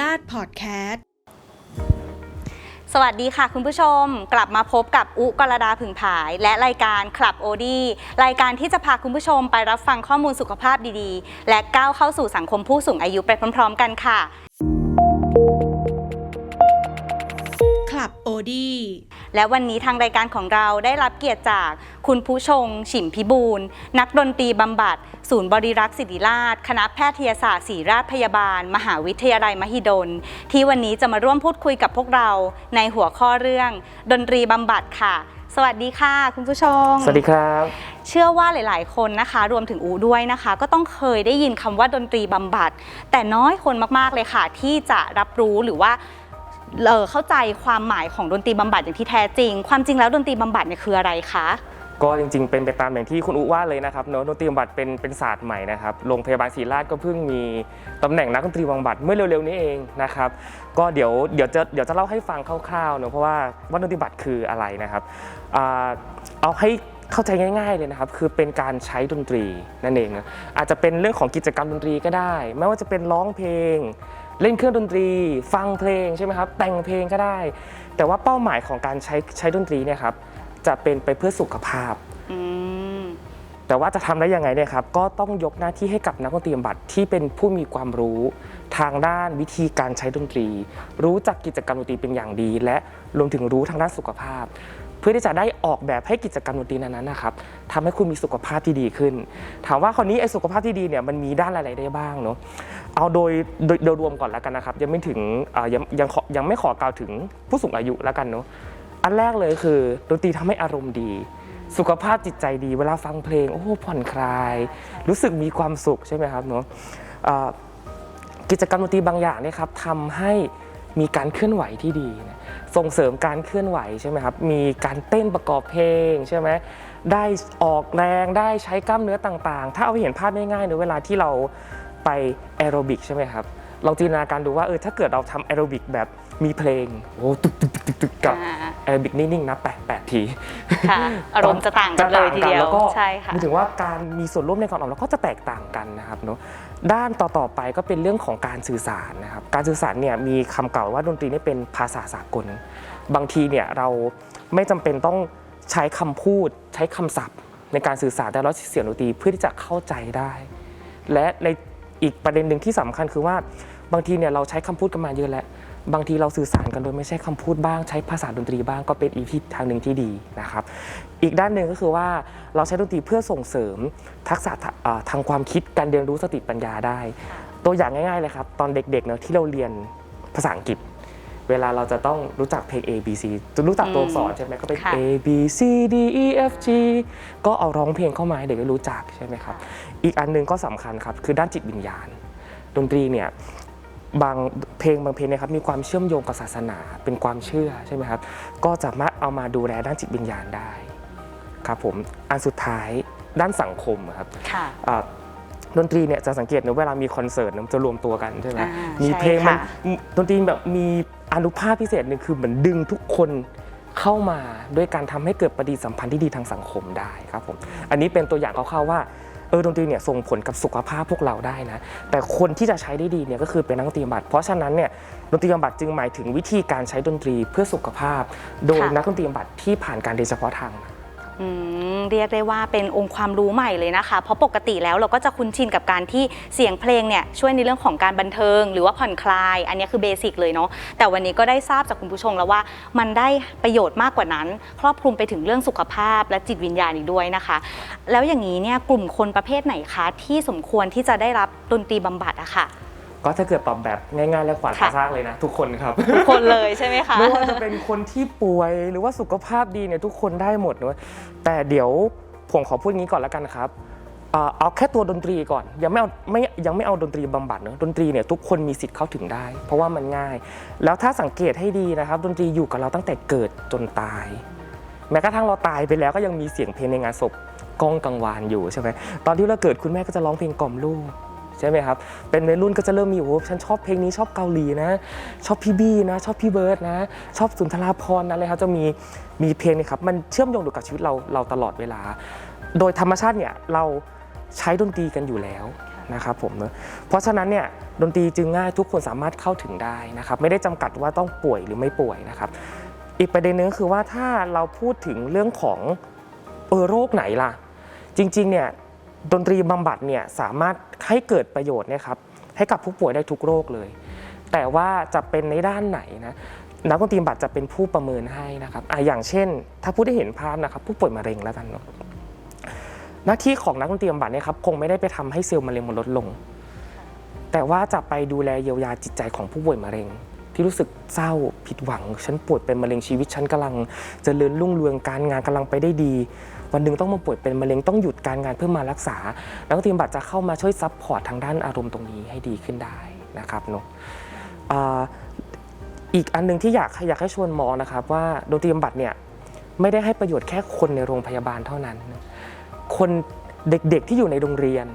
ลาดพอดแคสต์ สวัสดีค่ะคุณผู้ชม กลับมาพบกับอุกรดาผึ่งผาย และรายการคลับโอดีรายการที่จะพาคุณผู้ชมไปรับฟังข้อมูลสุขภาพดีๆ และก้าวเข้าสู่สังคมผู้สูงอายุไปพร้อม ๆ กันค่ะ คลับโอดีและวันนี้ทางรายการของเราได้รับเกียรติจากคุณผู้ชง ฉิมพิบูลนักดนตรีบำบัด ศูนย์บริรักษ์ศิริราช คณะแพทยศาสตร์ศิริราชพยาบาล มหาวิทยาลัยมหิดล ที่วันนี้จะมาร่วมพูดคุยกับพวกเราในหัวข้อเรื่อง ดนตรีบำบัดค่ะ สวัสดีค่ะ คุณผู้ชมสวัสดีครับ เชื่อว่าหลาย ๆ คนนะคะ รวมถึงอูด้วยนะคะ ก็ต้องเคยได้ยินคำว่าดนตรีบำบัด แต่น้อยคนมาก ๆ เลยค่ะ ที่จะรับรู้หรือว่า เอ่อเข้าใจความหมายของดนตรีบำบัดอย่างที่แท้จริง ความจริงแล้วดนตรีบำบัดเนี่ยคืออะไรคะ ก็จริงๆ เป็นไปตามอย่างที่คุณอุว่าเลยนะครับเนอะดนตรีบำบัดเป็นเป็นศาสตร์ใหม่นะครับโรงพยาบาลศรีราชก็เพิ่งมีตำแหน่งนักดนตรีบำบัดเมื่อเร็วๆนี้เองนะครับก็เดี๋ยวเดี๋ยวจะเดี๋ยวจะเล่าให้ฟังคร่าวๆเนอะเพราะว่าว่าดนตรีบำบัดคืออะไรนะครับอ่าเอาให้เข้าใจง่าย ๆเลยนะครับคือเป็นการใช้ดนตรีนั่นเองนะอาจจะเป็นเรื่องของกิจกรรมดนตรีก็ได้ ไม่ว่าจะเป็นร้องเพลง เล่นเครื่องดนตรี ฟังเพลงใช่ไหมครับ แต่งเพลงก็ได้ แต่ว่าเป้าหมายของการใช้ใช้ดนตรีเนี่ยครับจะเป็นไปเพื่อสุขภาพ อืม แต่ว่าจะทำได้ยังไงเนี่ยครับ ก็ต้องยกหน้าที่ให้กับนักดนตรีบำบัดที่เป็นผู้มีความรู้ทางด้านวิธีการใช้ดนตรี รู้จักกิจกรรมดนตรีเป็นอย่างดี และรวมถึงรู้ทางด้านสุขภาพเพื่อที่จะได้ออกแบบให้กิจกรรมดนตรีนั้นๆนะครับทำให้คุณมีสุขภาพที่ดีขึ้น ถามว่าคราวนี้ไอ้สุขภาพที่ดีเนี่ยมันมีด้านอะไรได้บ้างเนาะเอาโดยโดยโดยรวมก่อนแล้วกันนะครับ ยังไม่ถึงยังยังยังไม่ขอกล่าวถึงผู้สูงอายุแล้วกันเนาะอันแรกเลยคือดนตรีทำให้อารมณ์ดี สุขภาพจิตใจดีเวลาฟังเพลงโอ้ผ่อนคลาย รู้สึกมีความสุขใช่ไหมครับเนาะกิจกรรมดนตรีบางอย่างเนี่ยครับทำให้ มีการเคลื่อนไหวที่ดีนะส่งเสริมการเคลื่อนไหวใช่ไหมครับ มีการเต้นประกอบเพลงใช่ไหมได้ออกแรงได้ใช้กล้ามเนื้อต่างๆ ถ้าเอาไปเห็นภาพง่ายๆในเวลาที่เราไปแอโรบิกใช่ไหมครับลองจินตนาการดูว่าเออถ้าเกิดเราทำแอโรบิกแบบมีเพลงโอ้ตึกตึกตึกตึกตึกกับอ่าแอโรบิกนิ่งๆนะแปดแปดทีค่ะอารมณ์จะต่างกันเลยทีเดียวแล้วก็ใช่ค่ะหมายถึงว่าการมีส่วนร่วมในการออกเราก็จะแตกต่างกันนะครับเนาะ ด้านต่อๆไปก็เป็นเรื่องของการสื่อสารนะครับ การสื่อสารเนี่ยมีคำกล่าวว่าดนตรีนี่เป็นภาษาสากล บางทีเนี่ยเราไม่จำเป็นต้องใช้คำพูดใช้คำศัพท์ ในการสื่อสารแต่เราเสียงดนตรีเพื่อที่จะเข้าใจได้ และในอีกประเด็นหนึ่งที่สำคัญคือว่าบางทีเนี่ยเราใช้คำพูดกันมาเยอะแล้ว บางทีเราสื่อสารกันโดยไม่ใช่คำพูดบ้าง ใช้ภาษาดนตรีบ้างก็เป็นอีกทิศทางหนึ่งที่ดีนะครับ อีกด้านหนึ่งก็คือว่าเราใช้ดนตรีเพื่อส่งเสริมทักษะทางความคิดการเรียนรู้สติปัญญาได้ ตัวอย่างง่ายๆเลยครับ ตอนเด็กๆเนอะที่เราเรียนภาษาอังกฤษ เวลาเราจะต้องรู้จักเพลง A B C จะรู้จักตัวอักษรใช่ไหมก็เป็น A B C D E F G ก็เอาร้องเพลงเข้ามาให้เด็กได้รู้จักใช่ไหมครับ อีกอันหนึงก็สำคัญครับคือด้านจิตวิญญาณดนตรีเนี่ย บางเพลงบางเพลงเนะครับมีความเชื่อมโยงกับศาสนาเป็นความเชื่อใช่ไหมครับก็สามารถเอามาดูแลด้านจิตวิญญาณได้ครับผมอันสุดท้ายด้านสังคมอะครับค่ะอ่าดนตรีเนี่ยจะสังเกตนะเวลามีคอนเสิร์ตเนี่ยมันจะรวมตัวกันใช่ไหมอ่ามีมีเพลงใช่มันค่ะดนตรีแบบมีอนุภาพพิเศษหนึ่งคือเหมือนดึงทุกคนเข้ามาด้วยการทำให้เกิดปฏิสัมพันธ์ที่ดีทางสังคมได้ครับผมอันนี้เป็นตัวอย่างคร่าวๆว่า เออดนตรีเนี่ยส่งผลกับสุขภาพพวกเราได้นะ แต่คนที่จะใช้ได้ดีเนี่ยก็คือเป็นนักดนตรีบำบัด เพราะฉะนั้นเนี่ยดนตรีบำบัดจึงหมายถึงวิธีการใช้ดนตรีเพื่อสุขภาพ โดยค่ะนักดนตรีบำบัดที่ผ่านการเรียนเฉพาะทางมาอืม เรียกได้ว่าเป็นองค์ความรู้ใหม่เลยนะคะ เพราะปกติแล้วเราก็จะคุ้นชินกับการที่เสียงเพลงเนี่ยช่วยในเรื่องของการบันเทิง หรือว่าผ่อนคลาย อันนี้คือเบสิกเลยเนาะแต่วันนี้ก็ได้ทราบจากคุณผู้ชมแล้วว่า มันได้ประโยชน์มากกว่านั้น ครอบคลุมไปถึงเรื่องสุขภาพและจิตวิญญาณอีกด้วยนะคะ แล้วอย่างนี้เนี่ยกลุ่มคนประเภทไหนคะที่สมควรที่จะได้รับดนตรีบำบัดอะค่ะ ก็ถ้าเกิดตอบแบบง่ายๆ และขวานค่ะผ่าซากเลยนะ ทุกคนครับ ทุกคนเลยใช่ไหมคะไม่ว่าจะเป็นคนที่ป่วยหรือว่าสุขภาพดีเนี่ยทุกคนได้หมดเลยแต่เดี๋ยวผมขอพูดงี้ก่อนแล้วกันครับเอ่อเอาแค่ตัวดนตรีก่อน ยังไม่เอาไม่ยังไม่เอาดนตรีบำบัดเนอะดนตรีเนี่ยทุกคนมีสิทธิ์เข้าถึงได้ เพราะว่ามันง่าย แล้วถ้าสังเกตให้ดีนะครับ ดนตรีอยู่กับเราตั้งแต่เกิดจนตาย แม้กระทั่งเราตายไปแล้วก็ยังมีเสียงเพลงในงานศพก้องกังวานอยู่ใช่ไหมตอนที่เราเกิดคุณแม่ก็จะร้องเพลงกล่อมลูก ใช่ไหมครับ เป็นวัยรุ่นก็จะเริ่มมีโอ้โหฉันชอบเพลงนี้ชอบเกาหลีนะ ชอบพี่บี้นะ ชอบพี่เบิร์ดนะ ชอบสุนทราพรนะอะไรครับจะมีมีเพลงเนะครับมันเชื่อมโยงอยู่กับชีวิตเราเราตลอดเวลา โดยธรรมชาติเนี่ยเราใช้ดนตรีกันอยู่แล้วนะครับผมเนอะเพราะฉะนั้นเนี่ยดนตรีจึงง่ายทุกคนสามารถเข้าถึงได้นะครับไม่ได้จำกัดว่าต้องป่วยหรือไม่ป่วยนะครับอีกประเด็นหนึงก็คือว่าถ้าเราพูดถึงเรื่องของเออโรคไหนล่ะ จริงๆเนี่ย ดนตรีบำบัดเนี่ยสามารถให้เกิดประโยชน์นะครับให้กับผู้ป่วยได้ทุกโรคเลย แต่ว่าจะเป็นในด้านไหนนะนักดนตรีบำบัดจะเป็นผู้ประเมินให้นะครับอะอย่างเช่น ถ้าผู้ได้เห็นภาพนะครับ ผู้ป่วยมะเร็งแล้วกันเนาะหน้าที่ของนักดนตรีบำบัดเนี่ยครับคงไม่ได้ไปทำให้เซลล์มะเร็งมันลดลง แต่ว่าจะไปดูแลเยียวยาจิตใจของผู้ป่วยมะเร็ง ที่รู้สึกเศร้าผิดหวัง ฉันป่วยเป็นมะเร็งชีวิตฉันกำลังจเจริญรุ่งเรืองการงานกำลังไปได้ดี วันหนึ่งต้องมาป่วยเป็นมะเร็งต้องหยุดการงานเพื่อมารักษา นักดนตรีบำบัดจะเข้ามาช่วยซัพพอร์ตทางด้านอารมณ์ตรงนี้ให้ดีขึ้นได้นะครับเนาะอ่าอีกอันหนึงที่อยากอยากให้ชวนมองนะครับว่าดนตรีบำบัดเนี่ยไม่ได้ให้ประโยชน์แค่คนในโรงพยาบาลเท่านั้น คนเด็กๆที่อยู่ในโรงเรียน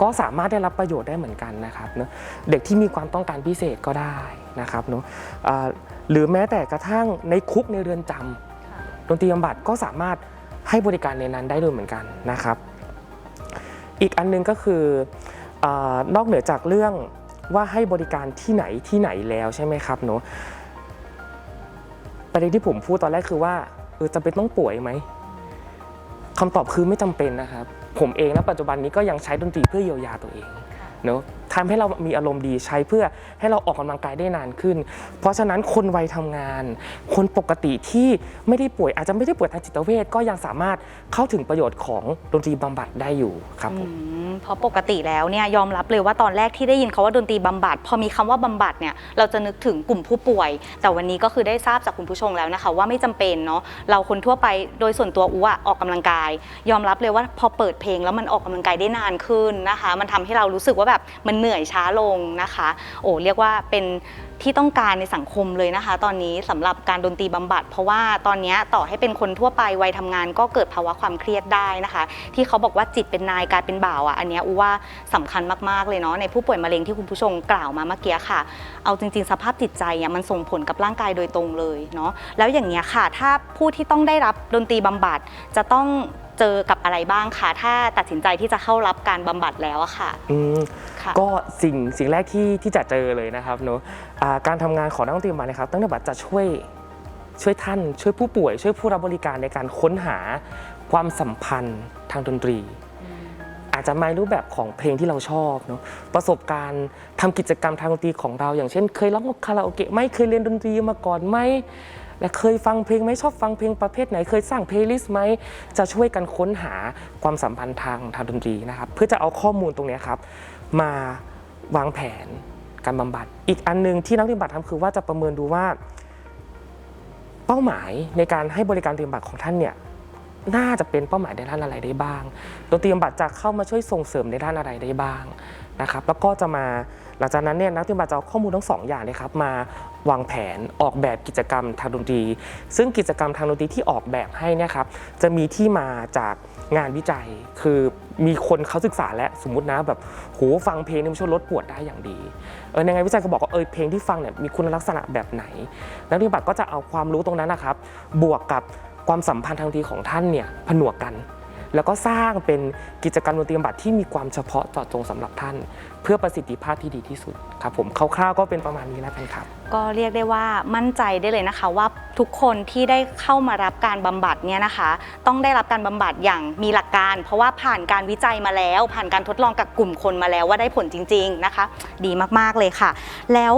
ก็สามารถได้รับประโยชน์ได้เหมือนกันนะครับเนอะเด็กที่มีความต้องการพิเศษก็ได้นะครับเนอะอ่าหรือแม้แต่กระทั่งในคุกในเรือนจำดนตรีบำบัดก็สามารถ ให้บริการในนั้นได้ด้วยเหมือนกันนะครับ อีกอันหนึงก็คืออานอกเหนือจากเรื่องว่าให้บริการที่ไหนที่ไหนแล้วใช่ไหมครับเนอะประเด็นที่ผมพูดตอนแรกคือว่าเออจำเป็นต้องป่วยไหมคำตอบคือไม่จำเป็นนะครับ ผมเองนะปัจจุบันนี้ก็ยังใช้ดนตรีเพื่อเยียวยาตัวเองเนอะ ทำให้เรามีอารมณ์ดีใช้เพื่อให้เราออกกำลังกายได้นานขึ้น เพราะฉะนั้นคนวัยทำงาน คนปกติที่ไม่ได้ป่วยอาจจะไม่ได้ป่วยทางจิตเวชก็ยังสามารถเข้าถึงประโยชน์ของดนตรีบำบัดได้อยู่ครับผมอืมเพราะปกติแล้วเนี่ยยอมรับเลยว่าตอนแรกที่ได้ยินคาว่าดนตรีบำบัด พอมีคำว่าบำบัดเนี่ยเราจะนึกถึงกลุ่มผู้ป่วย แต่วันนี้ก็คือได้ทราบจากคุณผู้ชมแล้วนะคะ ว่าไม่จำเป็นเนาะเราคนทั่วไปโดยส่วนตัวอูอะออกกำลังกาย ยอมรับเลยว่าพอเปิดเพลงแล้วมันออกกำลังกายได้นานขึ้นนะคะ มันทำให้เรารู้สึกว่าแบบมันเหนื่อยนื่อยช้าลงนะคะ โอ้เรียกว่าเป็นที่ต้องการในสังคมเลยนะคะ ตอนนี้สำหรับการดนตรีบำบัด เพราะว่าตอนนี้ต่อให้เป็นคนทั่วไปวัยทำงาน ก็เกิดภาวะความเครียดได้นะคะ ที่เขาบอกว่าจิตเป็นนายกลายเป็นบ่าวอะอันนี้อูว่าสำคัญมากๆเลยเนาะในผู้ป่วยมะเร็งที่คุณผู้ชมกล่าวมาเมื่อกี้ค่ะ เอาจริง ๆ สภาพจิตใจอะมันส่งผลกับร่างกายโดยตรงเลยเนาะแล้วอย่างเงี้ยค่ะ ถ้าผู้ที่ต้องได้รับดนตรีบำบัดจะต้อง เจอกับอะไรบ้างคะถ้าตัดสินใจที่จะเข้ารับการบำบัดแล้วอะค่ะ อืมค่ะก็สิ่งสิ่งแรกที่ที่จะเจอเลยนะครับเนอะอ่าการทำงานของนักดนตรีมานะครับตั้งแต่บัตรจะช่วยช่วยท่านช่วยผู้ป่วย ช่วยผู้รับบริการในการค้นหาความสัมพันธ์ทางดนตรี อาจจะมาในรูปแบบของเพลงที่เราชอบเนอะประสบการณ์ทำกิจกรรมทางดนตรีของเรา อย่างเช่น เคยร้องคาราโอเกะไหม่เคยเรียนดนตรีมาก่อนไหม และเคยฟังเพลงไหมชอบฟังเพลงประเภทไหน เคยสร้างเพลย์ลิสต์ไหมจะช่วยกันค้นหาความสัมพันธ์ทางทางดนตรีนะครับ เพื่อจะเอาข้อมูลตรงนี้ครับ มาวางแผนการบำบัด อีกอันหนึงที่นักปฏิบัติทำคือว่าจะประเมินดูว่า เป้าหมายในการให้บริการปฏิบัติของท่านเนี่ย น่าจะเป็นเป้าหมายในด้านอะไรได้บ้างดนตรีบำบัดจะเข้ามาช่วยส่งเสริมในด้านอะไรได้บ้างนะครับแล้วก็จะมาหลังจากนั้นเนี่ยนักปฏิบัติจะเอาข้อมูลทั้งสองอย่างเนยครับมาวางแผนออกแบบกิจกรรมทางดนตรี ซึ่งกิจกรรมทางดนตรีที่ออกแบบให้เนะครับจะมีที่มาจากงานวิจัย คือมีคนเขาศึกษาและสมมตินะแบบโหฟังเพลงนี่มันช่วยลดปวดได้อย่างดีเออในงานวิจัยก็บอกว่าเออเพลงที่ฟังเนี่ยมีคุณลักษณะแบบไหน นักปฏิบัติก็จะเอาความรู้ตรงนั้นนะครับ บวกกับ ความสัมพันธ์ทางดีของท่านเนี่ยผนวกกัน แล้วก็สร้างเป็นกิจกรรมดนตรีบำบัดที่มีความเฉพาะเจาะจงสำหรับท่าน เพื่อประสิทธิภาพที่ดีที่สุดครับผมคร่าวๆก็เป็นประมาณนี้แล้วกันครับ ก็เรียกได้ว่ามั่นใจได้เลยนะคะว่าทุกคนที่ได้เข้ามารับการบำบัดเนี่ยนะคะ ต้องได้รับการบำบัดอย่างมีหลักการ เพราะว่าผ่านการวิจัยมาแล้ว ผ่านการทดลองกับกลุ่มคนมาแล้วว่าได้ผลจริง ๆนะคะ ดีมากๆเลยค่ะ แล้ว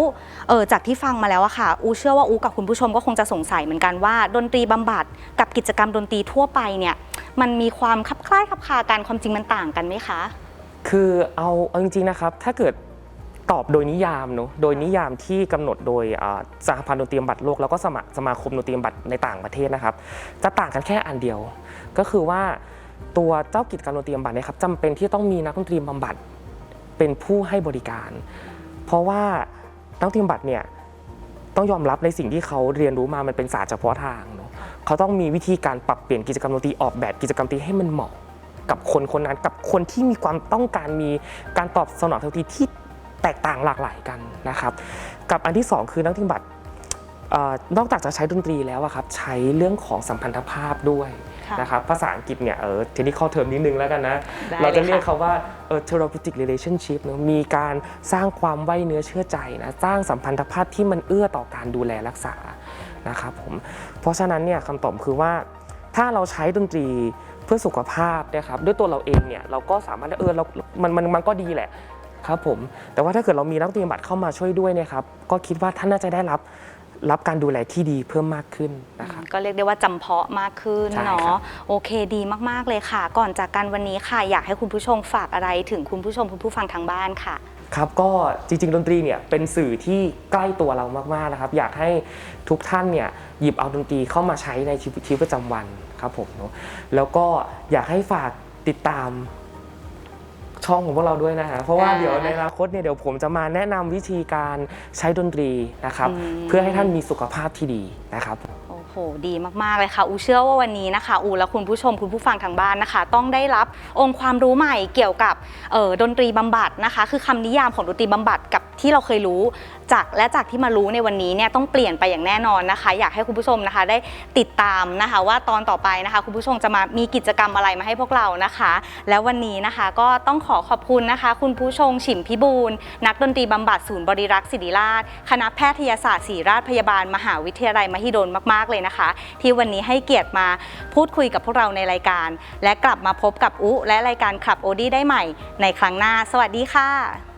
เออจากที่ฟังมาแล้วอะค่ะ อูเชื่อว่าอูกับคุณผู้ชมก็คงจะสงสัยเหมือนกันว่า ดนตรีบำบัดกับกิจกรรมดนตรีทั่วไปเนี่ย มันมีความคลับคล้ายคลับคากันความจริงมันต่างกันไหมคะ คือเอาเอาจริงๆนะครับ ถ้าเกิดตอบโดยนิยามเนอะโดยนิยามที่กำหนดโดยอ่าสหพันธ์ดนตรีบำบัดโลกแล้วก็สมาสมาคมดนตรีบำบัดในต่างประเทศนะครับ จะต่างกันแค่อันเดียว ก็คือว่าตัวเจ้ากิจการดนตรีบำบัดเนี่ยครับจำเป็นที่ต้องมีนักดนตรีบำบัดเป็นผู้ให้บริการ เพราะว่านักดนตรีบำบัดเนี่ยต้องยอมรับในสิ่งที่เขาเรียนรู้มามันเป็นศาสตร์เฉพาะทาง เนอะเขาต้องมีวิธีการปรับเปลี่ยนกิจกรรมดนตรีออกแบบกิจกรรมดนตรีให้มันเหมาะกับคนคนนั้นกับคนที่มีความต้องการมีการตอบสนองทันทีที่แตกต่างหลากหลายกันนะครับ กับอันที่สองคือนักปฏิบัติเอ่อนอกจากจะใช้ดนตรีแล้วอะครับใช้เรื่องของสัมพันธภาพด้วยค่ะนะครับภาษาอังกฤษเนี่ยเออทีนี้ข้อเทอมนิดนึงแล้วกันนะได้เราจะเลยค่ะเรียกเขาว่าเออ therapeutic relationship เนอะมีการสร้างความไว้เนื้อเชื่อใจนะสร้างสัมพันธภาพที่มันเอื้อต่อการดูแลรักษา นะครับผมเพราะฉะนั้นเนี่ยคำตอบคือว่าถ้าเราใช้ดนตรีเพื่อสุขภาพนะครับด้วยตัวเราเองเนี่ยเราก็สามารถเออเรามันมันมันก็ดีแหละครับผมแต่ว่าถ้าเกิดเรามีนักดนตรีบำบัดเข้ามาช่วยด้วยเนี่ยครับก็คิดว่าท่านน่าจะได้รับรับการดูแลที่ดีเพิ่มมากขึ้นนะครับก็เรียกได้ว่าจำเพาะมากขึ้นใช่ครัเนาะบโอเคดีมากๆเลยค่ะ ก่อนจากกันวันนี้ค่ะ อยากให้คุณผู้ชมฝากอะไรถึงคุณผู้ชมคุณผู้ฟังทางบ้านค่ะ ครับก็จริงๆ ดนตรีเนี่ยเป็นสื่อที่ใกล้ตัวเรามากๆนะครับ อยากให้ทุกท่านเนี่ยหยิบเอาดนตรีเข้ามาใช้ในชีวิตชีวิตประจำวันครับผมเนาะแล้วก็อยากให้ฝากติดตามช่องของพวกเราด้วยนะฮะเพราะว่าอ่าเดี๋ยวในอนาคตเนี่ยเดี๋ยวผมจะมาแนะนำวิธีการใช้ดนตรีนะครับอืมเพื่อให้ท่านมีสุขภาพที่ดีนะครับ โอ้โหดีมากๆเลยค่ะ อูเชื่อว่าวันนี้นะคะ อูและคุณผู้ชมคุณผู้ฟังทางบ้านนะคะ ต้องได้รับองค์ความรู้ใหม่เกี่ยวกับออดนตรีบำบัดนะคะ คือคำนิยามของดนตรีบำบัดกับที่เราเคยรู้ จากและจากที่มารู้ในวันนี้เนี่ยต้องเปลี่ยนไปอย่างแน่นอนนะคะ อยากให้คุณผู้ชมนะคะได้ติดตามนะคะ ว่าตอนต่อไปนะคะ คุณผู้ชมจะมามีกิจกรรมอะไรมาให้พวกเรานะคะ แล้ววันนี้นะคะก็ต้องขอขอบคุณนะคะ คุณผู้ชมฉิมพิบูลนักดนตรีบำบัดศูนย์บริรักษ์ศิริราช คณะแพทยศาสตร์ศิริราชพยาบาล มหาวิทยาลัยมหิดลมาก ๆ เลยนะคะ ที่วันนี้ให้เกียรติมาพูดคุยกับพวกเราในรายการ และกลับมาพบกับอุและรายการขับโอดี้ได้ใหม่ในครั้งหน้า สวัสดีค่ะ